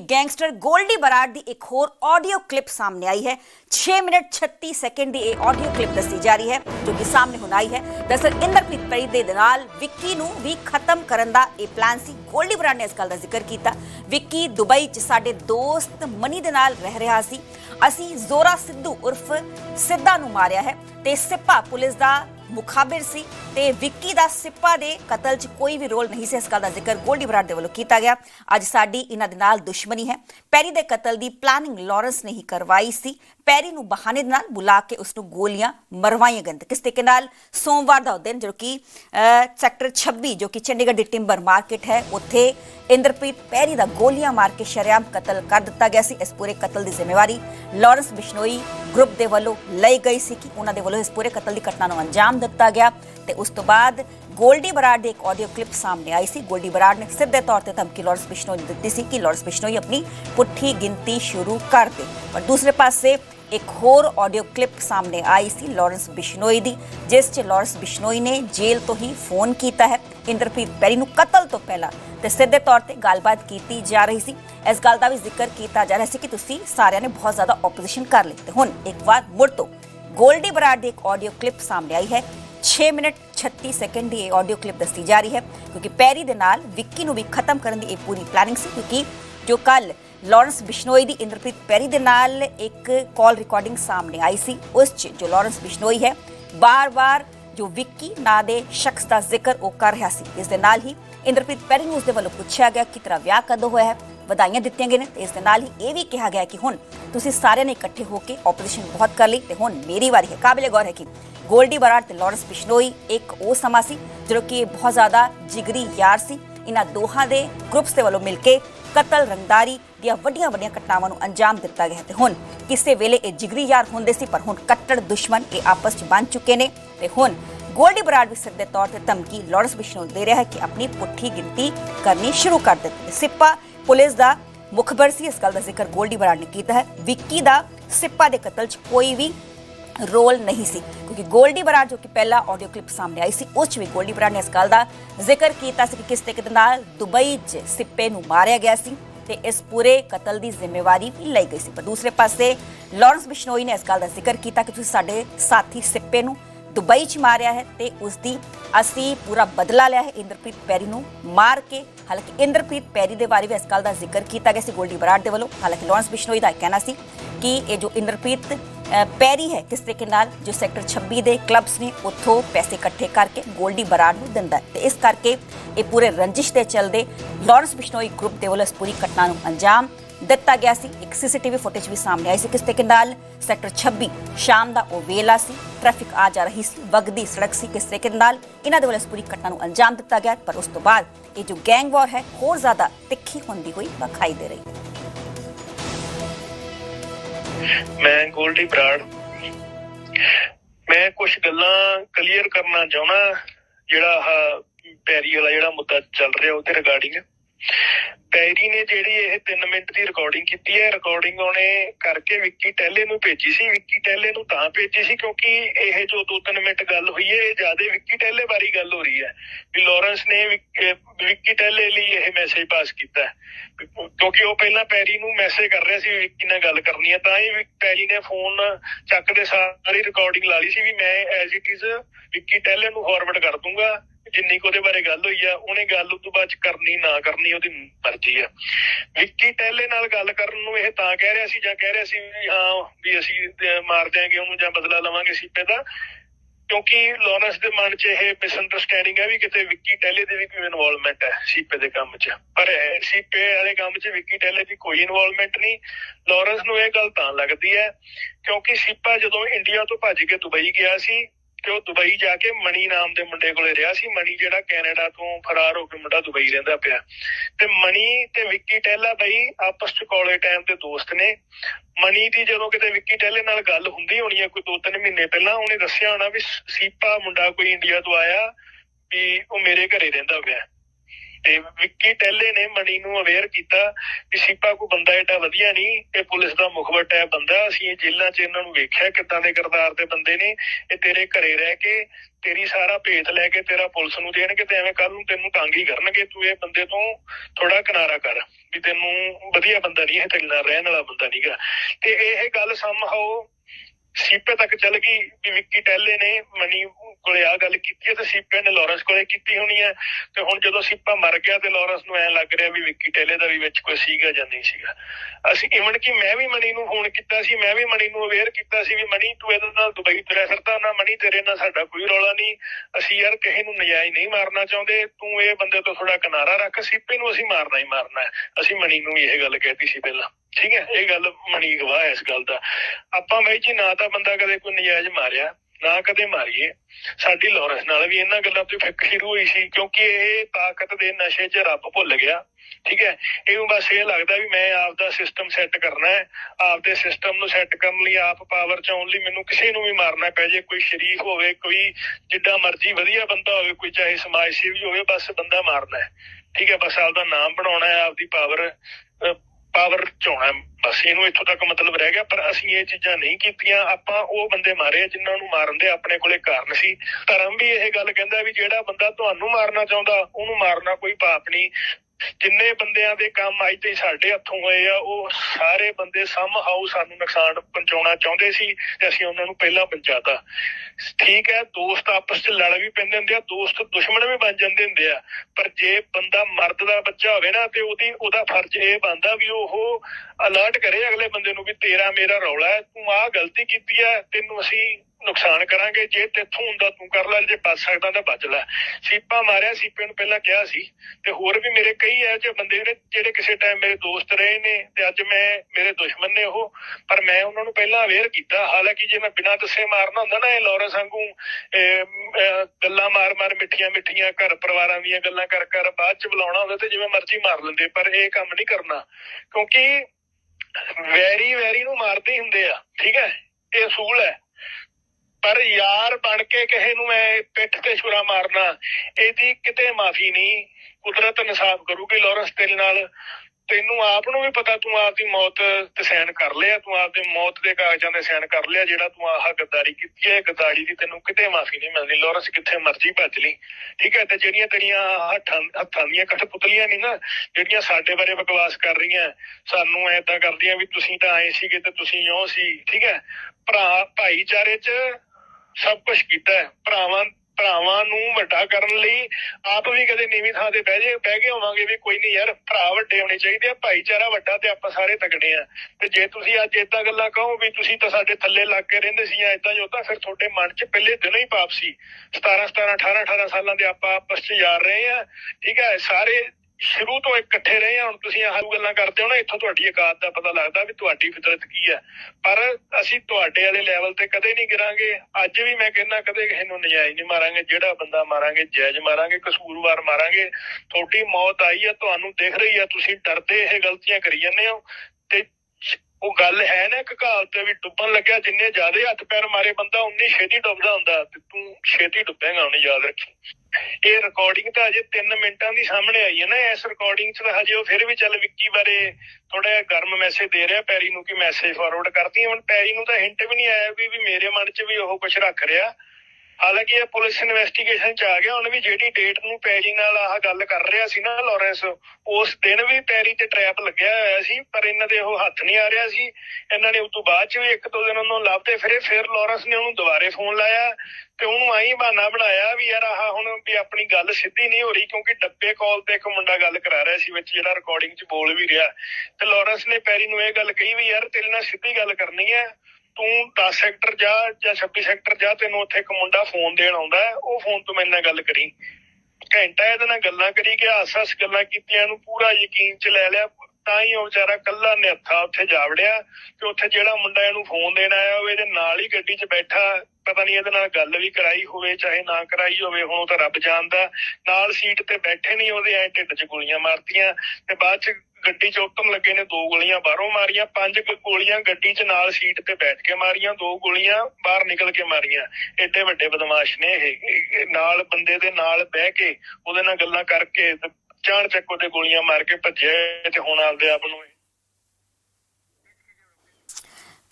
Gangster Goldy Brar ਦੀ ਇੱਕ ਹੋਰ audio clip ਸਾਹਮਣੇ ਆਈ ਹੈ। 6 ਮਿੰਟ 36 ਸੈਕਿੰਡ ਦੀ ਇਹ ਆਡੀਓ ਕਲਿੱਪ ਦੱਸੀ ਜਾ ਰਹੀ ਹੈ, ਜੋ ਕਿ ਸਾਹਮਣੇ ਹੁਣ ਆਈ ਹੈ। ਦਰਅਸਲ ਇੰਦਰਪ੍ਰੀਤ ਪਰੀ ਦੇ ਨਾਲ ਵਿੱਕੀ ਨੂੰ ਵੀ ਖਤਮ ਕਰਨ ਦਾ ਇਹ ਪਲਾਨ ਸੀ। ਗੋਲਡੀ ਬਰਾੜ ਨੇ ਇਸ ਗੱਲ ਦਾ ਜ਼ਿਕਰ ਕੀਤਾ। ਵਿੱਕੀ ਦੁਬਈ 'ਚ ਸਾਡੇ ਦੋਸਤ ਮਨੀ ਦੇ ਨਾਲ ਰਹਿ ਰਿਹਾ ਸੀ। ਅਸੀਂ ਜ਼ੋਰਾ ਸਿੱਧੂ ਉਰਫ ਸਿੱਧਾ ਨੂੰ ਮਾਰਿਆ ਹੈ ਤੇ ਸਿੱਪਾ ਪੁਲਿਸ ਦਾ ਮੁਖਾਬਿਰ ਸੀ ਤੇ ਵਿੱਕੀ ਦਾ ਸਿੱਪਾ ਦੇ ਕਤਲ 'ਚ ਕੋਈ ਵੀ ਰੋਲ ਨਹੀਂ ਸੀ। ਇਸ ਗੱਲ ਦਾ ਜ਼ਿਕਰ ਗੋਲਡੀ ਬਰਾੜ ਦੇ ਵੱਲੋਂ ਕੀਤਾ ਗਿਆ। ਅੱਜ ਸਾਡੀ ਇਹਨਾਂ ਦੇ ਨਾਲ ਦੁਸ਼ਮਣੀ ਹੈ। ਪੈਰੀ ਦੇ ਕਤਲ ਦੀ ਪਲਾਨਿੰਗ ਲਾਰੈਂਸ ਨੇ ਹੀ ਕਰਵਾਈ ਸੀ। ਪੈਰੀ ਨੂੰ ਬਹਾਨੇ ਦੇ ਨਾਲ ਬੁਲਾ ਕੇ ਉਸ ਨੂੰ ਗੋਲੀਆਂ ਮਰਵਾਈਆਂ ਗਈਆਂ। ਕਿਸ ਤਰੀਕੇ ਨਾਲ ਸੋਮਵਾਰ ਦਾ ਉਹ ਦਿਨ ਜੋ ਕਿ ਸੈਕਟਰ 26 ਜੋ ਕਿ ਚੰਡੀਗੜ੍ਹ ਦੀ ਟਿੰਬਰ ਮਾਰਕੀਟ ਹੈ, ਉੱਥੇ ਇੰਦਰਪ੍ਰੀਤ ਪੈਰੀ ਦਾ ਗੋਲੀਆਂ ਮਾਰ ਕੇ ਸ਼ਰੇਆਮ ਕਤਲ ਕਰ ਦਿੱਤਾ ਗਿਆ ਸੀ। ਇਸ ਪੂਰੇ ਕਤਲ ਦੀ ਜ਼ਿੰਮੇਵਾਰੀ ਲਾਰੈਂਸ ਬਿਸ਼ਨੋਈ ਗਰੁੱਪ ਦੇ ਵੱਲੋਂ ਲਈ ਗਈ ਸੀ ਕਿ ਉਹਨਾਂ ਦੇ ਵੱਲੋਂ ਇਸ ਪੂਰੇ ਕਤਲ ਦੀ ਘਟਨਾ ਨੂੰ ਅੰਜਾਮ ਦਿੱਤਾ ਗਿਆ ਤੇ ਉਸ ਤੋਂ ਬਾਅਦ ਗੋਲਡੀ ਬਰਾੜ ਦੀ ਇੱਕ ਆਡੀਓ ਕਲਿੱਪ ਸਾਹਮਣੇ ਆਈ ਸੀ ਗੋਲਡੀ ਬਰਾੜ ਨੇ ਸਿੱਧੇ ਤੌਰ ਤੇ ਧਮਕੀ ਲਾਰੈਂਸ ਬਿਸ਼ਨੋਈ ਨੂੰ ਦਿੱਤੀ ਸੀ ਕਿ ਲਾਰੈਂਸ ਬਿਸ਼ਨੋਈ ਆਪਣੀ ਪੁੱਠੀ ਗਿਣਤੀ ਸ਼ੁਰੂ ਕਰ ਦੇ ਪਰ ਦੂਸਰੇ ਪਾਸੇ ਇੱਕ ਹੋਰ ਆਡੀਓ ਕਲਿੱਪ ਸਾਹਮਣੇ ਆਈ ਸੀ ਲਾਰੈਂਸ ਬਿਸ਼ਨੋਈ ਦੀ ਜਿਸ 'ਚ ਲਾਰੈਂਸ ਬਿਸ਼ਨੋਈ ਨੇ ਜੇਲ੍ਹ ਤੋਂ ਹੀ ਫੋਨ ਕੀਤਾ ਹੈ ਇੰਦਰਪ੍ਰੀਤ ਪੈਰੀ ਨੂੰ ਕਤਲ ਤੋਂ ਪਹਿਲਾਂ ਤੇ ਸਿੱਧੇ ਤੌਰ ਤੇ ਗੱਲਬਾਤ ਕੀਤੀ ਜਾ ਰਹੀ ਸੀ ਇਸ ਗੱਲ ਦਾ ਵੀ ਜ਼ਿਕਰ ਕੀਤਾ ਜਾ ਰਿਹਾ ਸੀ ਕਿ ਤੁਸੀਂ ਸਾਰਿਆਂ ਨੇ ਬਹੁਤ ਜ਼ਿਆਦਾ ਆਪੋਜੀਸ਼ਨ ਕਰ ਲਈ ਤੇ ਹੁਣ ਇੱਕ ਵਾਰ ਮੁੜ ਤੋਂ ਗੋਲਡੀ ਬਰਾੜ ਦੀ ਇੱਕ ਆਡੀਓ ਕਲਿੱਪ ਸਾਹਮਣੇ ਆਈ ਹੈ 6 ਮਿੰਟ 36 ਸੈਕਿੰਡ ਦੀ ਇਹ ਆਡੀਓ ਕਲਿੱਪ ਦੱਸੀ ਜਾ ਰਹੀ ਹੈ, ਕਿਉਂਕਿ ਪੈਰੀ ਦੇ ਨਾਲ ਵਿੱਕੀ ਨੂੰ ਵੀ ਖਤਮ ਕਰਨ ਦੀ ਇਹ ਪੂਰੀ ਪਲਾਨਿੰਗ ਸੀ, ਕਿਉਂਕਿ ਜੋ ਕੱਲ ਲਾਰੈਂਸ ਬਿਸ਼ਨੋਈ ਦੀ ਇੰਦਰਪ੍ਰੀਤ ਪੈਰੀ ਦੇ ਨਾਲ ਇੱਕ ਕਾਲ ਰਿਕਾਰਡਿੰਗ ਸਾਹਮਣੇ ਆਈ ਸੀ, ਉਸ 'ਚ ਜੋ ਲਾਰੈਂਸ ਬਿਸ਼ਨੋਈ ਹੈ, ਬਾਰ-ਬਾਰ ਜੋ ਵਿੱਕੀ ਨਾਂ ਦੇ ਸ਼ਖਸ ਦਾ ਜ਼ਿਕਰ ਉਹ ਕਰ ਰਿਹਾ ਸੀ, ਇਸ ਦੇ ਨਾਲ ਹੀ ਇੰਦਰਪ੍ਰੀਤ ਪੈਰੀ ਨੂੰ ਉਸ ਦੇ ਵੱਲੋਂ ਪੁੱਛਿਆ ਗਿਆ ਕਿ ਤੇਰਾ ਵਿਆਹ ਕਦੋਂ ਹੋਇਆ ਹੈ, ਵਧਾਈਆਂ ਦਿੱਤੀਆਂ ਗਈਆਂ ਨੇ, ਤੇ ਇਸ ਦੇ ਨਾਲ ਹੀ ਇਹ ਵੀ ਕਿਹਾ ਗਿਆ ਕਿ ਹੁਣ ਤੁਸੀਂ ਸਾਰਿਆਂ ਨੇ ਇਕੱਠੇ ਹੋ ਕੇ ਆਪੋਜੀਸ਼ਨ ਬਹੁਤ ਕਰ ਲਈ, ਤੇ ਹੁਣ ਮੇਰੀ ਵਾਰੀ ਹੈ, ਕਾਬਲੇ ਗੌਰ ਹੈ ਕਿ ਗੋਲਡੀ ਬਰਾੜ ਤੇ ਲਾਰੈਂਸ ਬਿਸ਼ਨੋਈ ਇੱਕ ਉਹ ਸਮਾਂ ਸੀ ਜਦੋਂ ਕਿ ਬਹੁਤ ਜ਼ਿਆਦਾ ਜਿਗਰੀ ਯਾਰ ਸੀ। ਇਹਨਾਂ ਦੋਹਾਂ ਦੇ ਗਰੁੱਪਸ ਦੇ ਵੱਲੋਂ ਮਿਲ ਕੇ ਕਤਲ ਰੰਗਦਾਰੀ ਦੀਆਂ ਵੱਡੀਆਂ ਵੱਡੀਆਂ ਘਟਨਾਵਾਂ ਨੂੰ ਅੰਜਾਮ ਦਿੱਤਾ ਗਿਆ ਤੇ ਹੁਣ ਕਿਸੇ ਵੇਲੇ ਇਹ ਜਿਗਰੀ ਯਾਰ ਹੁੰਦੇ ਸੀ, ਪਰ ਹੁਣ ਕੱਟੜ ਦੁਸ਼ਮਣ ਇਹ ਆਪਸ 'ਚ ਬਣ ਚੁੱਕੇ ਨੇ ਤੇ ਹੁਣ ਗੋਲਡੀ ਬਰਾੜ ਵੀ ਸਿੱਧੇ ਤੌਰ ਤੇ ਧਮਕੀ ਲਾਰੈਂਸ ਬਿਸ਼ਨੋਈ ਦੇ ਰਿਹਾ ਹੈ ਕਿ ਆਪਣੀ ਪੁੱਠੀ ਗਿਣਤੀ ਕਰਨੀ ਸ਼ੁਰੂ ਕਰ ਦਿੱਤੀ ਸਿੱਪਾ ਪੁਲਿਸ ਦਾ ਮੁਖਬਰ ਸੀ, ਇਸ ਗੱਲ ਦਾ ਜ਼ਿਕਰ ਗੋਲਡੀ ਬਰਾੜ ਨੇ ਕੀਤਾ ਹੈ। ਵਿੱਕੀ ਦਾ ਸਿੱਪਾ ਦੇ ਕਤਲ 'ਚ ਕੋਈ ਵੀ ਰੋਲ ਨਹੀਂ ਸੀ, ਕਿਉਂਕਿ ਗੋਲਡੀ ਬਰਾੜ ਜੋ ਕਿ ਪਹਿਲਾ ਆਡੀਓ ਕਲਿੱਪ ਸਾਹਮਣੇ ਆਈ ਸੀ, ਉਸ 'ਚ ਵੀ ਗੋਲਡੀ ਬਰਾੜ ਨੇ ਇਸ ਗੱਲ ਦਾ ਜ਼ਿਕਰ ਕੀਤਾ ਸੀ ਕਿ ਕਿਸ ਤਰੀਕੇ ਦੇ ਨਾਲ ਦੁਬਈ 'ਚ ਸਿੱਪੇ ਨੂੰ ਮਾਰਿਆ ਗਿਆ ਸੀ ਤੇ ਇਸ ਪੂਰੇ ਕਤਲ ਦੀ ਜ਼ਿੰਮੇਵਾਰੀ ਵੀ ਲਈ ਗਈ ਸੀ। ਪਰ ਦੂਸਰੇ ਪਾਸੇ, ਲਾਰੈਂਸ ਬਿਸ਼ਨੋਈ ਨੇ ਇਸ ਗੱਲ ਦਾ ਜ਼ਿਕਰ ਕੀਤਾ ਕਿ ਤੁਸੀਂ ਸਾਡੇ ਸਾਥੀ ਸਿੱਪੇ ਨੂੰ ਦੁਬਈ 'ਚ ਮਾਰਿਆ ਹੈ ਤੇ ਉਸ ਦੀ ਅਸੀਂ ਪੂਰਾ ਬਦਲਾ ਲਿਆ ਹੈ, ਇੰਦਰਪ੍ਰੀਤ ਪੈਰੀ ਨੂੰ ਮਾਰ ਕੇ। ਹਾਲਾਂਕਿ ਇੰਦਰਪ੍ਰੀਤ ਪੈਰੀ ਦੇ ਬਾਰੇ ਵੀ ਇਸ ਗੱਲ ਦਾ ਜ਼ਿਕਰ ਕੀਤਾ ਗਿਆ ਸੀ ਗੋਲਡੀ ਬਰਾੜ ਦੇ ਵੱਲੋਂ। ਹਾਲਾਂਕਿ ਲਾਰੈਂਸ ਬਿਸ਼ਨੋਈ ਦਾ ਇਹ ਕਹਿਣਾ ਸੀ ਕਿ ਇਹ ਜੋ ਇੰਦਰਪ੍ਰੀਤ ਪੈਰੀ ਹੈ ਕਿਸ ਤਰੀਕੇ ਨਾਲ ਜੋ ਸੈਕਟਰ 26 ਦੇ ਕਲੱਬਸ ਨੇ ਉੱਥੋਂ ਪੈਸੇ ਇਕੱਠੇ ਕਰਕੇ ਗੋਲਡੀ ਬਰਾੜ ਨੂੰ ਦਿੰਦਾ ਹੈ। ਤੇ ਇਸ ਕਰਕੇ ਇਹ ਪੂਰੇ ਰੰਜਿਸ਼ ਦੇ ਚਲਦੇ ਲਾਰੈਂਸ ਬਿਸ਼ਨੋਈ ਗਰੁੱਪ ਦੇ ਵੱਲੋਂ ਇਸ ਪੂਰੀ ਘਟਨਾ ਨੂੰ ਅੰਜਾਮ ਦਿੱਤਾ ਗਿਆ ਸੀ। ਇੱਕ ਸੀਸੀਟੀਵੀ ਫੁਟੇਜ ਵੀ ਸਾਹਮਣੇ ਆਈ ਸੀ ਕਿਸ ਤਰੀਕੇ ਨਾਲ ਸੈਕਟਰ 26 ਸ਼ਾਮ ਦਾ ਉਹ ਵੇਲਾ ਸੀ, ਟ੍ਰੈਫਿਕ ਆ ਜਾ ਰਹੀ ਸੀ, ਵਗਦੀ ਸੜਕ ਸੀ, ਕਿਸ ਤਰੀਕੇ ਨਾਲ ਇਹਨਾਂ ਦੇ ਵੱਲੋਂ ਇਸ ਪੂਰੀ ਘਟਨਾ ਨੂੰ ਅੰਜਾਮ ਦਿੱਤਾ ਗਿਆ ਪਰ ਉਸ ਤੋਂ ਬਾਅਦ ਇਹ ਜੋ ਗੈਂਗ ਵਾਰ ਹੈ ਹੋਰ ਜ਼ਿਆਦਾ ਤਿੱਖੀ ਹੁੰਦੀ ਹੋਈ ਵਿਖਾਈ ਦੇ ਰਹੀ। ਹੈ ਮੈਂ ਗੋਲਡੀ ਬਰਾੜ। ਮੈਂ ਕੁਝ ਗੱਲਾਂ ਕਲੀਅਰ ਕਰਨਾ ਚਾਹੁੰਦਾ, ਜਿਹੜਾ ਆਹ ਪੈਰੀ ਵਾਲਾ ਜਿਹੜਾ ਮੁੱਦਾ ਚੱਲ ਰਿਹਾ ਉਹਦੇ ਰਿਗਾਰਡਿੰਗ ਪੈਰੀ ਨੇ ਜਿਹੜੀ ਇਹ 3 ਮਿੰਟ ਦੀ ਰਿਕਾਰਡਿੰਗ ਕੀਤੀ ਹੈ ਰਿਕਾਰਡਿੰਗ ਉਹਨੇ ਕਰਕੇ ਵਿੱਕੀ ਟੈਲੇ ਨੂੰ ਭੇਜੀ ਸੀ। ਵਿੱਕੀ ਟੈਲੇ ਨੂੰ ਤਾਂ ਭੇਜੀ ਸੀ ਕਿਉਂਕਿ ਇਹ ਜੋ 2-3 ਮਿੰਟ ਗੱਲ ਹੋਈ ਹੈ, ਇਹ ਜ਼ਿਆਦਾ ਵਿੱਕੀ ਟੈਲੇ ਬਾਰੇ ਗੱਲ ਹੋ ਰਹੀ ਹੈ। ਵੀ ਲਾਰੈਂਸ ਨੇ ਵਿੱਕ- ਅਹ ਵਿੱਕੀ ਟੈਲੇ ਲਈ ਇਹ ਮੈਸੇਜ ਪਾਸ ਕੀਤਾ ਹੈ। ਕਿਉਂਕਿ ਉਹ ਪਹਿਲਾਂ ਪੈਰੀ ਨੂੰ ਮੈਸੇਜ ਕਰ ਰਿਹਾ ਸੀ ਵਿੱਕੀ ਨਾਲ ਗੱਲ ਕਰਨੀ ਹੈ ਤਾਂ ਹੀ ਪੈਰੀ ਨੇ ਫੋਨ ਚੱਕਦੇ ਸਾਰੀ ਰਿਕਾਰਡਿੰਗ ਲਾ ਲਈ ਸੀ ਵੀ ਮੈਂ ਐਜ਼ ਇਟ ਇਜ਼ ਵਿੱਕੀ ਟੈਲੇ ਨੂੰ ਫਾਰਵਰਡ ਕਰ ਦੂੰਗਾ, ਜਿੰਨੀ ਕੁ ਉਹਦੇ ਬਾਰੇ ਗੱਲ ਹੋਈ ਆ, ਉਹਨੇ ਗੱਲ ਉਸ ਤੋਂ ਬਾਅਦ ਕਰਨੀ, ਨਾ ਕਰਨੀ, ਉਹਦੀ ਮਰਜ਼ੀ ਆ। ਵਿੱਕੀ ਟੈਲੇ ਨਾਲ ਗੱਲ ਕਰਨ ਨੂੰ ਇਹ ਤਾਂ ਕਹਿ ਰਿਹਾ ਸੀ ਜਾਂ ਕਹਿ ਰਿਹਾ ਸੀ ਵੀ ਹਾਂ, ਵੀ ਅਸੀਂ ਮਾਰ ਦਿਆਂਗੇ ਉਹਨੂੰ ਜਾਂ ਬਦਲਾ ਲਵਾਂਗੇ ਸੀਪੇ ਦਾ ਕਿਉਂਕਿ ਲੋਰੈਂਸ ਦੇ ਮਨ 'ਚ ਇਹ ਮਿਸਅੰਡਰਸਟੈਂਡਿੰਗ ਹੈ ਵੀ ਕਿਤੇ ਵਿੱਕੀ ਟੈਲੇ ਦੀ ਵੀ ਕੋਈ ਇਨਵੋਲਵਮੈਂਟ ਹੈ ਸੀਪੇ ਦੇ ਕੰਮ 'ਚ। ਪਰ ਸੀਪੇ ਵਾਲੇ ਕੰਮ 'ਚ ਵਿੱਕੀ ਟੈਲੇ ਦੀ ਕੋਈ ਇਨਵੋਲਵਮੈਂਟ ਨਹੀਂ। ਲੋਰੈਂਸ ਨੂੰ ਇਹ ਗੱਲ ਤਾਂ ਲੱਗਦੀ ਹੈ ਕਿਉਂਕਿ ਸੀਪਾ ਜਦੋਂ ਇੰਡੀਆ ਤੋਂ ਭੱਜ ਕੇ ਦੁਬਈ ਗਿਆ ਸੀ ਤੇ ਉਹ ਦੁਬਈ ਜਾ ਕੇ ਮਣੀ ਨਾਮ ਦੇ ਮੁੰਡੇ ਕੋਲੇ ਰਿਹਾ ਸੀ। ਮਣੀ ਜਿਹੜਾ ਕੈਨੇਡਾ ਤੋਂ ਫਰਾਰ ਹੋ ਕੇ ਮੁੰਡਾ ਦੁਬਈ ਰਹਿੰਦਾ ਪਿਆ। ਤੇ ਮਣੀ ਤੇ ਵਿੱਕੀ ਟੈਲਾ ਬਈ ਆਪਸ ਚ ਕਾਲਜ ਟਾਈਮ ਤੇ ਦੋਸਤ ਨੇ। ਮਣੀ ਦੀ ਜਦੋਂ ਕਿਤੇ ਵਿੱਕੀ ਟੈਲੇ ਨਾਲ ਗੱਲ ਹੁੰਦੀ ਹੋਣੀ ਹੈ ਕੋਈ 2-3 ਮਹੀਨੇ ਪਹਿਲਾਂ, ਉਹਨੇ ਦੱਸਿਆ ਹੋਣਾ ਵੀ ਸੀਪਾ ਮੁੰਡਾ ਕੋਈ ਇੰਡੀਆ ਤੋਂ ਆਇਆ ਵੀ ਉਹ ਮੇਰੇ ਘਰੇ ਰਹਿੰਦਾ ਪਿਆ। ਤੇ ਵਿੱਕੀ ਟੈਲੇ ਨੇ ਮਣੀ ਨੂੰ ਅਵੇਅਰ ਕੀਤਾ ਕਿ ਸੀਪਾ ਕੋਈ ਬੰਦਾ ਏਡਾ ਵਧੀਆ ਨਹੀਂ ਇਹ ਪੁਲਿਸ ਦਾ ਮੁਖਬਰ ਟੈਪ ਬੰਦਾ, ਅਸੀਂ ਇਹ ਜੇਲ੍ਹਾਂ 'ਚ ਇਹਨਾਂ ਨੂੰ ਵੇਖਿਆ ਕਿੱਦਾਂ ਦੇ ਕਿਰਦਾਰ ਦੇ ਬੰਦੇ ਨੇ, ਇਹ ਤੇਰੇ ਘਰੇ ਰਹਿ ਕੇ ਤੇਰੀ ਸਾਰਾ ਭੇਤ ਲੈ ਕੇ ਤੇਰਾ ਪੁਲਿਸ ਨੂੰ ਦੇਣਗੇ ਤੇ ਐਵੇਂ ਕੱਲ ਨੂੰ ਤੈਨੂੰ ਤੰਗ ਹੀ ਕਰਨਗੇ, ਤੂੰ ਇਹ ਬੰਦੇ ਤੋਂ ਥੋੜਾ ਕਿਨਾਰਾ ਕਰ ਵੀ ਤੈਨੂੰ ਵਧੀਆ ਬੰਦਾ ਨਹੀਂ ਇਹ ਤੇਰੇ ਨਾਲ ਰਹਿਣ ਵਾਲਾ ਬੰਦਾ ਨਹੀਂਗਾ ਤੇ ਇਹ ਗੱਲ ਸਮਹਾਓ ਸੀਪੇ ਤੱਕ ਚੱਲ ਗਈ ਵੀ ਵਿੱਕੀ ਟੈਲੇ ਨੇ ਮਨੀ ਕੋਲੇ ਆ ਗੱਲ ਕੀਤੀ ਹੈ ਤੇ ਸੀਪੇ ਨੇ ਲਾਰੈਂਸ ਕੋਲੇ ਕੀਤੀ ਹੋਣੀ ਹੈ। ਤੇ ਹੁਣ ਜਦੋਂ ਸੀਪਾ ਮਰ ਗਿਆ ਤੇ ਲਾਰੈਂਸ ਨੂੰ ਐ ਲੱਗ ਰਿਹਾ ਵੀ ਵਿੱਕੀ ਟੈਲੇ ਦਾ ਵੀ ਵਿੱਚ ਕੋਈ ਸੀਗਾ ਜਾਂ ਨਹੀਂ ਸੀਗਾ। ਅਸੀਂ ਇਵਨ ਕਿ ਮੈਂ ਵੀ ਮਨੀ ਨੂੰ ਫੋਨ ਕੀਤਾ ਸੀ, ਮੈਂ ਵੀ ਮਨੀ ਨੂੰ ਅਵੇਅਰ ਕੀਤਾ ਸੀ ਵੀ ਮਨੀ ਤੂੰ ਇਹਦੇ ਨਾਲ ਦੁਬਈ ਤੁਰਿਆ ਫਿਰਦਾ, ਨਾ ਮਨੀ ਤੇਰੇ ਨਾਲ ਸਾਡਾ ਕੋਈ ਰੌਲਾ ਨਹੀਂ। ਅਸੀਂ ਯਾਰ ਕਿਸੇ ਨੂੰ ਨਜਾਇਜ਼ ਨਹੀਂ ਮਾਰਨਾ ਚਾਹੁੰਦੇ, ਤੂੰ ਇਹ ਬੰਦੇ ਤੋਂ ਥੋੜਾ ਕਿਨਾਰਾ ਰੱਖ, ਸੀਪੇ ਨੂੰ ਅਸੀਂ ਮਾਰਨਾ ਹੀ ਮਾਰਨਾ ਅਸੀਂ ਮਨੀ ਨੂੰ ਵੀ ਇਹ ਗੱਲ ਕਹਿਤੀ ਸੀ ਪਹਿਲਾਂ। ਠੀਕ ਹੈ, ਇਹ ਗੱਲ ਮਣੀ ਗਵਾਹ ਇਸ ਗੱਲ ਦਾ। ਆਪਾਂ ਬਾਈ ਜੀ, ਨਾ ਤਾਂ ਬੰਦਾ ਕਦੇ ਕੋਈ ਨਜਾਇਜ਼ ਮਾਰਿਆ, ਨਾ ਕਦੇ ਮਾਰੀਏ। ਸਾਡੀ ਲਾਰੈਂਸ ਨਾਲ ਵੀ ਇਹਨਾਂ ਗੱਲਾਂ ਤੋਂ ਫਿੱਕ ਸ਼ੁਰੂ ਹੋਈ ਸੀ, ਕਿਉਂਕਿ ਇਹ ਤਾਕਤ ਦੇ ਨਸ਼ੇ 'ਚ ਰੱਬ ਭੁੱਲ ਗਿਆ। ਠੀਕ ਹੈ, ਇਹਨੂੰ ਬਸ ਇਹ ਲੱਗਦਾ ਵੀ ਮੈਂ ਆਪ ਦਾ ਸਿਸਟਮ ਸੈੱਟ ਕਰਨਾ ਹੈ ਆਪ ਦੇ ਸਿਸਟਮ ਨੂੰ ਸੈੱਟ ਕਰਨ ਲਈ, ਆਪ ਪਾਵਰ ਚ ਆਉਣ ਲਈ ਮੈਨੂੰ ਕਿਸੇ ਨੂੰ ਵੀ ਮਾਰਨਾ ਪੈ ਜੇ, ਕੋਈ ਸ਼ਰੀਫ ਹੋਵੇ, ਕੋਈ ਜਿੱਦਾਂ ਮਰਜ਼ੀ ਵਧੀਆ ਬੰਦਾ ਹੋਵੇ, ਕੋਈ ਚਾਹੇ ਸਮਾਜ ਸੇਵੀ ਹੋਵੇ, ਬਸ ਬੰਦਾ ਮਾਰਨਾ ਹੈ। ਠੀਕ ਹੈ, ਬਸ ਆਪਦਾ ਨਾਮ ਬਣਾਉਣਾ ਹੈ, ਆਪਦੀ ਪਾਵਰ ਪਾਵਰ ਚਾਉਣਾ ਹੈ। ਬਸ ਇਹਨੂੰ ਇੱਥੋਂ ਤੱਕ ਮਤਲਬ ਰਹਿ ਗਿਆ, ਪਰ ਅਸੀਂ ਇਹ ਚੀਜ਼ਾਂ ਨਹੀਂ ਕੀਤੀਆਂ। ਆਪਾਂ ਉਹ ਬੰਦੇ ਮਾਰੇ ਆ ਜਿਨ੍ਹਾਂ ਨੂੰ ਮਾਰਨ ਦੇ ਆਪਣੇ ਕੋਲੇ ਕਾਰਨ ਸੀ। ਧਰਮ ਵੀ ਇਹ ਗੱਲ ਕਹਿੰਦਾ ਵੀ ਜਿਹੜਾ ਬੰਦਾ ਤੁਹਾਨੂੰ ਮਾਰਨਾ ਚਾਹੁੰਦਾ, ਉਹਨੂੰ ਮਾਰਨਾ ਕੋਈ ਪਾਪ ਨਹੀਂ। ਜਿੰਨੇ ਬੰਦਿਆਂ ਦੇ ਕੰਮ ਅੱਜ ਤੇ ਸਾਡੇ ਹੱਥੋਂ ਹੋਏ ਆ, ਉਹ ਸਾਰੇ ਬੰਦੇ ਸਮ ਹਾਊ ਸਾਨੂੰ ਨੁਕਸਾਨ ਪਹੁੰਚਾਉਣਾ ਚਾਹੁੰਦੇ ਸੀ ਤੇ ਅਸੀਂ ਉਹਨਾਂ ਨੂੰ ਪਹਿਲਾਂ ਪਹੁੰਚਾਤਾ। ਠੀਕ ਹੈ, ਦੋਸਤ ਆਪਸ ਚ ਲੜ ਵੀ ਪੈਂਦੇ ਹੁੰਦੇ ਆ, ਦੋਸਤ ਦੁਸ਼ਮਣ ਵੀ ਬਣ ਜਾਂਦੇ ਹੁੰਦੇ ਆ, ਪਰ ਜੇ ਬੰਦਾ ਮਰਦ ਦਾ ਬੱਚਾ ਹੋਵੇ ਨਾ ਤੇ ਉਹਦੀ, ਉਹਦਾ ਫਰਜ਼ ਇਹ ਬਣਦਾ ਵੀ ਉਹ ਅਲਰਟ ਕਰੇ ਅਗਲੇ ਬੰਦੇ ਨੂੰ ਵੀ ਤੇਰਾ ਮੇਰਾ ਰੌਲਾ ਹੈ, ਤੂੰ ਆਹ ਗਲਤੀ ਕੀਤੀ ਹੈ, ਤੈਨੂੰ ਅਸੀਂ ਨੁਕਸਾਨ ਕਰਾਂਗੇ, ਜੇ ਤੇਥੋਂ ਹੁੰਦਾ ਤੂੰ ਕਰ ਲੈ, ਜੇ ਬਚ ਸਕਦਾ ਤਾਂ ਬਚ ਲੈ। ਸੀਪਾ ਮਾਰਿਆ ਸੀਪੇ ਨੂੰ ਪਹਿਲਾਂ ਕਿਹਾ ਸੀ, ਤੇ ਹੋਰ ਵੀ ਮੇਰੇ ਕਈ ਐ ਜੇ ਬੰਦੇ ਨੇ, ਜਿਹੜੇ ਕਿਸੇ ਟਾਈਮ ਮੇਰੇ ਦੋਸਤ ਰਹੇ ਨੇ, ਤੇ ਅੱਜ ਮੈਂ, ਮੇਰੇ ਦੁਸ਼ਮਣ ਨੇ ਉਹ, ਪਰ ਮੈਂ ਉਹਨਾਂ ਨੂੰ ਪਹਿਲਾਂ ਅਵੇਅਰ ਕੀਤਾ। ਹਾਲਾਂਕਿ ਜੇ ਮੈਂ ਬਿਨਾਂ ਦੱਸੇ ਮਾਰਨਾ ਹੁੰਦਾ ਨਾ ਇਹ ਲਾਰੈਂਸ ਵਾਂਗੂ ਗੱਲਾਂ ਮਾਰ ਮਾਰ, ਮਿੱਠੀਆਂ ਮਿੱਠੀਆਂ, ਘਰ ਪਰਿਵਾਰਾਂ ਦੀਆਂ ਗੱਲਾਂ ਕਰ ਕਰ, ਬਾਅਦ ਚ ਬੁਲਾਉਣਾ ਹੁੰਦਾ ਤੇ ਜਿਵੇਂ ਮਰਜ਼ੀ ਮਾਰ ਲੈਂਦੇ, ਪਰ ਇਹ ਕੰਮ ਨਹੀਂ ਕਰਨਾ। ਕਿਉਂਕਿ ਵੈਰੀ ਵੈਰੀ ਨੂੰ ਮਾਰਦੇ ਹੁੰਦੇ ਆ, ਠੀਕ ਹੈ ਇਹ ਅਸੂਲ ਹੈ ਪਰ ਯਾਰ ਬਣ ਕੇ ਕਿਸੇ ਨੂੰ ਮੈਂ ਪਿੱਠ ਤੇ ਛੁਰਾ ਮਾਰਨਾ, ਇਹਦੀ ਕਿਤੇ ਮਾਫੀ ਨਹੀਂ। ਕੁਦਰਤ ਇਨਸਾਫ ਕਰੂਗੀ ਲਾਰੈਂਸ ਤੇਰੇ ਨਾਲ। ਤੈਨੂੰ ਆਪ ਨੂੰ ਵੀ ਪਤਾ ਤੂੰ ਆਪ ਦੀ ਮੌਤ ਤੇ ਸਾਈਨ ਕਰ ਲਿਆ, ਤੂੰ ਆਪ ਦੇ ਮੌਤ ਦੇ ਕਾਗਜ਼ਾਂ ਤੇ ਸਾਈਨ ਕਰ ਲਿਆ, ਜਿਹੜਾ ਤੂੰ ਆਹ ਗੱਦਾਰੀ ਕੀਤੀ ਹੈ ਗੱਦਾਰੀ ਦੀ ਤੈਨੂੰ ਕਿਤੇ ਮਾਫੀ ਨਹੀਂ ਮਿਲਦੀ ਲਾਰੈਂਸ ਕਿੱਥੇ ਮਰਜ਼ੀ ਭੱਜ ਲਈ। ਠੀਕ ਹੈ, ਤੇ ਜਿਹੜੀਆਂ ਤੇਰੀਆਂ ਹੱਥਾਂ ਹੱਥਾਂ ਦੀਆਂ ਕਠਪੁਤਲੀਆਂ ਨਹੀਂ ਨਾ, ਜਿਹੜੀਆਂ ਸਾਡੇ ਬਾਰੇ ਬਕਵਾਸ ਕਰ ਰਹੀਆਂ, ਸਾਨੂੰ ਐਦਾਂ ਕਰਦੀਆਂ ਵੀ ਤੁਸੀਂ ਤਾਂ ਆਏ ਸੀਗੇ ਤੇ ਤੁਸੀਂ ਇਉਂ ਸੀ। ਠੀਕ ਹੈ, ਭਰਾ, ਭਾਈਚਾਰੇ 'ਚ ਸਭ ਕੁਝ ਕੀਤਾ ਹੈ। ਭਰਾਵਾਂ ਭਰਾਵਾਂ ਨੂੰ ਵੱਡਾ ਕਰਨ ਲਈ ਆਪ ਵੀ ਕਦੇ ਨੀਵੀਂ ਥਾਂ ਤੇ ਬਹਿ ਜੇ ਬਹਿ ਕੇ ਹੋਵਾਂਗੇ ਵੀ ਕੋਈ ਨਹੀਂ ਯਾਰ, ਭਰਾ ਵੱਡੇ ਹੋਣੇ ਚਾਹੀਦੇ ਆ, ਭਾਈਚਾਰਾ ਵੱਡਾ ਤੇ ਆਪਾਂ ਸਾਰੇ ਤਕੜੇ ਆ। ਤੇ ਜੇ ਤੁਸੀਂ ਅੱਜ ਏਦਾਂ ਗੱਲਾਂ ਕਹੋ ਵੀ ਤੁਸੀਂ ਤਾਂ ਸਾਡੇ ਥੱਲੇ ਲੱਗ ਕੇ ਰਹਿੰਦੇ ਸੀ ਜਾਂ ਏਦਾਂ ਜੋ, ਤਾਂ ਫਿਰ ਤੁਹਾਡੇ ਮਨ 'ਚ ਪਹਿਲੇ ਦਿਨੋਂ ਹੀ ਪਾਪ ਸੀ। 17 17 18 18 ਸਾਲਾਂ ਦੇ ਆਪਾਂ ਆਪਸ 'ਚ ਯਾਰ ਰਹੇ ਆ। ਠੀਕ ਹੈ, ਸਾਰੇ ਸ਼ੁਰੂ ਤੋਂ ਇਕੱਠੇ ਰਹੇ ਆ ਹੁਣ ਤੁਸੀਂ ਆਹ ਗੱਲਾਂ ਕਰਦੇ ਹੋ ਨਾ, ਇੱਥੋਂ ਤੁਹਾਡੀ ਔਕਾਤ ਦਾ ਪਤਾ ਲੱਗਦਾ ਵੀ ਤੁਹਾਡੀ ਫਿਤਰਤ ਕੀ ਹੈ। ਪਰ ਅਸੀਂ ਤੁਹਾਡੇ ਵਾਲੇ ਲੈਵਲ ਤੇ ਕਦੇ ਨਹੀਂ ਗਿਰਾਂਗੇ। ਅੱਜ ਵੀ ਮੈਂ ਕਹਿੰਦਾ, ਕਦੇ ਕਿਸੇ ਨੂੰ ਨਜਾਇਜ਼ ਨਹੀਂ ਮਾਰਾਂਗੇ। ਜਿਹੜਾ ਬੰਦਾ ਮਾਰਾਂਗੇ, ਜਾਇਜ਼ ਮਾਰਾਂਗੇ, ਕਸੂਰਵਾਰ ਮਾਰਾਂਗੇ। ਤੁਹਾਡੀ ਮੌਤ ਆਈ ਹੈ, ਤੁਹਾਨੂੰ ਦਿਖ ਰਹੀ ਹੈ, ਤੁਸੀਂ ਡਰਦੇ, ਇਹ ਗਲਤੀਆਂ ਕਰੀ ਜਾਂਦੇ ਹੋ। ਤੇ ਉਹ ਗੱਲ ਹੈ ਨਾ ਇੱਕ ਕਹਾਵਤ ਵੀ ਡੁੱਬਣ ਲੱਗਿਆ, ਜਿੰਨੇ ਜ਼ਿਆਦੇ ਹੱਥ ਪੈਰ ਮਾਰੇ ਬੰਦਾ, ਉਨੀ ਛੇਤੀ ਡੁੱਬਦਾ ਹੁੰਦਾ ਤੇ ਤੂੰ ਛੇਤੀ ਡੁੱਬੇਗਾ, ਉਹਨੇ ਯਾਦ ਰੱਖੀ। ਇਹ ਰਿਕਾਰਡਿੰਗ ਤਾਂ ਅਜੇ 3 ਮਿੰਟਾਂ ਦੀ ਸਾਹਮਣੇ ਆਈ ਹੈ ਨਾ, ਇਸ ਰਿਕਾਰਡਿੰਗ 'ਚ ਤਾਂ ਹਜੇ ਉਹ ਫਿਰ ਵੀ ਚੱਲ ਵਿੱਕੀ ਬਾਰੇ ਥੋੜਾ ਜਿਹਾ ਗਰਮ ਮੈਸੇਜ ਦੇ ਰਿਹਾ, ਪੈਰੀ ਨੂੰ ਕਿ ਮੈਸੇਜ ਫਾਰਵਰਡ ਕਰਦੀ ਹੁਣ ਪੈਰੀ ਨੂੰ ਤਾਂ ਹਿੰਟ ਵੀ ਨਹੀਂ ਆਇਆ ਵੀ ਵੀ ਮੇਰੇ ਮਨ 'ਚ ਵੀ ਉਹ ਕੁਝ ਰੱਖ ਰਿਹਾ। ਹਾਲਾਂਕਿ ਇਹ ਪੁਲਿਸ ਇਨਵੈਸਟੀਗੇਸ਼ਨ 'ਚ ਆ ਗਿਆ। ਹੁਣ ਵੀ ਜਿਹੜੀ ਡੇਟ ਨੂੰ ਪੈਰੀ ਨਾਲ ਆਹ ਗੱਲ ਕਰ ਰਿਹਾ ਸੀ ਨਾ ਲਾਰੈਂਸ, ਉਸ ਦਿਨ ਵੀ ਪੈਰੀ ਤੇ ਟ੍ਰੈਪ ਲੱਗਿਆ ਹੋਇਆ ਸੀ, ਪਰ ਇਹਨਾਂ ਦੇ ਉਹ ਹੱਥ ਨਹੀਂ ਆ ਰਿਹਾ ਸੀ। ਇਹਨਾਂ ਨੇ ਉਸ ਤੋਂ ਬਾਅਦ 'ਚ ਵੀ ਇੱਕ ਦੋ ਦਿਨ ਉਹਨੂੰ ਲੱਭਦੇ ਫਿਰੇ, ਫਿਰ ਲਾਰੈਂਸ ਨੇ ਉਹਨੂੰ ਦੁਬਾਰੇ ਫੋਨ ਲਾਇਆ ਤੇ ਉਹਨੂੰ ਆਈ ਬਹਾਨਾ ਬਣਾਇਆ ਵੀ ਯਾਰ ਆਹ ਹੁਣ ਵੀ ਆਪਣੀ ਗੱਲ ਸਿੱਧੀ ਨਹੀਂ ਹੋ ਰਹੀ ਕਿਉਂਕਿ ਡੱਬੇ ਕਾਲ ਤੇ ਇੱਕ ਮੁੰਡਾ ਗੱਲ ਕਰਾ ਰਿਹਾ ਸੀ ਵਿੱਚ ਜਿਹੜਾ ਰਿਕਾਰਡਿੰਗ 'ਚ ਬੋਲ ਵੀ ਰਿਹਾ। ਤੇ ਲਾਰੈਂਸ ਨੇ ਪੈਰੀ ਨੂੰ ਇਹ ਗੱਲ ਕਹੀ ਵੀ ਯਾਰ ਤੇਰੇ ਨਾਲ ਸਿੱਧੀ ਗੱਲ ਕਰਨੀ ਹੈ ਤੂੰ 10 ਸੈਕਟਰ ਜਾ ਜਾਂ 26 ਸੈਕਟਰ ਜਾ, ਤੈਨੂੰ ਉੱਥੇ ਇੱਕ ਮੁੰਡਾ ਫੋਨ ਦੇਣ ਆਉਂਦਾ ਉਹ ਫੋਨ ਤੋਂ ਮੇਰੇ ਨਾਲ ਗੱਲ ਕਰੀ। ਘੰਟਾ ਇਹਦੇ ਨਾਲ ਗੱਲਾਂ ਕਰੀ ਕਿ ਹੱਸ-ਹੱਸ ਗੱਲਾਂ ਕੀਤੀਆਂ ਨੂੰ ਪੂਰਾ ਯਕੀਨ ਚ ਲੈ ਲਿਆ। ਤਾਂ ਹੀ ਉਹ ਵਿਚਾਰਾ ਕੱਲਾ ਨਿਹੱਥਾ ਉੱਥੇ ਜਾ ਵੜਿਆ ਤੇ ਉੱਥੇ ਜਿਹੜਾ ਮੁੰਡਾ ਇਹਨੂੰ ਫੋਨ ਦੇਣ ਆਇਆ ਹੋਵੇ ਇਹਦੇ ਨਾਲ ਹੀ ਗੱਡੀ 'ਚ ਬੈਠਾ। ਪਤਾ ਨਹੀਂ ਇਹਦੇ ਨਾਲ ਗੱਲ ਵੀ ਕਰਾਈ ਹੋਵੇ, ਚਾਹੇ ਨਾ ਕਰਾਈ ਹੋਵੇ, ਹੁਣ ਉਹ ਤਾਂ ਰੱਬ ਜਾਣਦਾ। ਨਾਲ ਸੀਟ ਤੇ ਬੈਠੇ ਨਹੀਂ ਉਹਦੇ ਐ ਢਿੱਡ 'ਚ ਗੋਲੀਆਂ ਮਾਰਤੀਆਂ ਤੇ ਬਾਅਦ 'ਚ ਗੱਡੀ 'ਚ ਉਤਮ ਲੱਗੇ ਨੇ, ਦੋ ਗੋਲੀਆਂ ਬਾਹਰੋਂ ਮਾਰੀਆਂ, ਪੰਜ ਕੁ ਗੋਲੀਆਂ ਗੱਡੀ 'ਚ ਨਾਲ ਸੀਟ ਤੇ ਬੈਠ ਕੇ ਮਾਰੀਆਂ, ਦੋ ਗੋਲੀਆਂ ਬਾਹਰ ਨਿਕਲ ਕੇ ਮਾਰੀਆਂ। ਏਡੇ ਵੱਡੇ ਬਦਮਾਸ਼ ਨੇ ਇਹ ਨਾਲ ਬੰਦੇ ਦੇ ਨਾਲ ਬਹਿ ਕੇ ਉਹਦੇ ਨਾਲ ਗੱਲਾਂ ਕਰਕੇ ਤੇ ਚਾਣ ਚੱਕ ਉਹਦੇ ਗੋਲੀਆਂ ਮਾਰ ਕੇ ਭੱਜਿਆ ਤੇ ਹੁਣ ਆਪਦੇ ਆਪ ਨੂੰ ਇਹ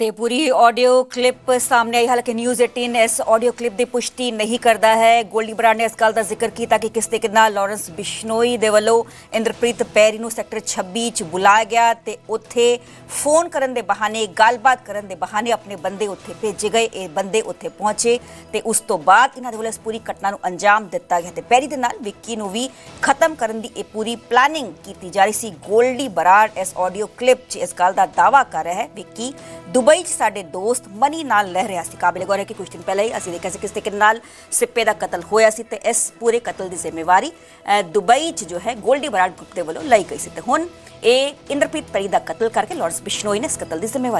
ਤੇ ਪੂਰੀ ਆਡੀਓ ਕਲਿੱਪ ਸਾਹਮਣੇ ਆਈ। ਹਾਲਾਂਕਿ ਨਿਊਜ਼ 18 ਇਸ ਆਡੀਓ ਕਲਿੱਪ ਦੀ ਪੁਸ਼ਟੀ ਨਹੀਂ ਕਰਦਾ ਹੈ। ਗੋਲਡੀ ਬਰਾੜ ਨੇ ਇਸ ਗੱਲ ਦਾ ਜ਼ਿਕਰ ਕੀਤਾ ਕਿ ਕਿਸ ਤਰੀਕੇ ਨਾਲ ਲਾਰੈਂਸ ਬਿਸ਼ਨੋਈ ਦੇ ਵੱਲੋਂ ਇੰਦਰਪ੍ਰੀਤ ਪੈਰੀ ਨੂੰ ਸੈਕਟਰ 26 ਚ ਬੁਲਾਇਆ ਗਿਆ ਤੇ ਉੱਥੇ ਫੋਨ ਕਰਨ ਦੇ ਬਹਾਨੇ, ਗੱਲਬਾਤ ਕਰਨ ਦੇ ਬਹਾਨੇ ਆਪਣੇ ਬੰਦੇ ਉੱਥੇ ਭੇਜੇ ਗਏ। ਇਹ ਬੰਦੇ ਉੱਥੇ ਪਹੁੰਚੇ ਤੇ ਉਸ ਤੋਂ ਬਾਅਦ ਇਹਨਾਂ ਦੇ ਵੱਲੋਂ ਇਸ ਪੂਰੀ ਘਟਨਾ ਨੂੰ ਅੰਜਾਮ ਦਿੱਤਾ ਗਿਆ ਤੇ ਪੈਰੀ ਦੇ ਨਾਲ ਵਿੱਕੀ ਨੂੰ ਵੀ ਖਤਮ ਕਰਨ ਦੀ ਇਹ ਪੂਰੀ ਪਲਾਨਿੰਗ ਕੀਤੀ ਜਾ ਰਹੀ ਸੀ। ਗੋਲਡੀ ਬਰਾੜ ਇਸ ਆਡੀਓ ਕਲਿੱਪ 'ਚ ਇਸ ਗੱਲ ਦਾ ਦਾਵਾ ਕਰ ਰਿਹਾ ਹੈ। ਵਿੱਕੀ ਦੁਬਈ 'ਚ ਸਾਡੇ ਦੋਸਤ ਮਨੀ ਨਾਲ ਰਹਿ ਰਿਹਾ ਸੀ। ਕਾਬਿਲ ਗੌਰ ਹੈ ਕਿ ਕੁਝ ਦਿਨ ਪਹਿਲਾਂ ਹੀ ਅਸੀਂ ਦੇਖਿਆ ਸੀ ਕਿਸ ਤਰੀਕੇ ਨਾਲ ਸਿੱਪੇ ਦਾ ਕਤਲ ਹੋਇਆ ਸੀ ਤੇ ਇਸ ਪੂਰੇ ਕਤਲ ਦੀ ਜ਼ਿੰਮੇਵਾਰੀ ਅ, ਦੁਬਈ 'ਚ ਜੋ ਹੈ ਗੋਲਡੀ ਬਰਾਡ ਗਰੁੱਪ ਦੇ ਵੱਲੋਂ ਲਈ ਗਈ ਸੀ। ਤੇ ਹੁਣ ਇਹ ਇੰਦਰਪ੍ਰੀਤ ਪਰੀ ਦਾ ਕਤਲ ਕਰਕੇ ਲਾਰੈਂਸ ਬਿਸ਼ਨੋਈ ਨੇ ਇਸ ਕਤਲ ਦੀ ਜ਼ਿੰਮੇਵਾਰੀ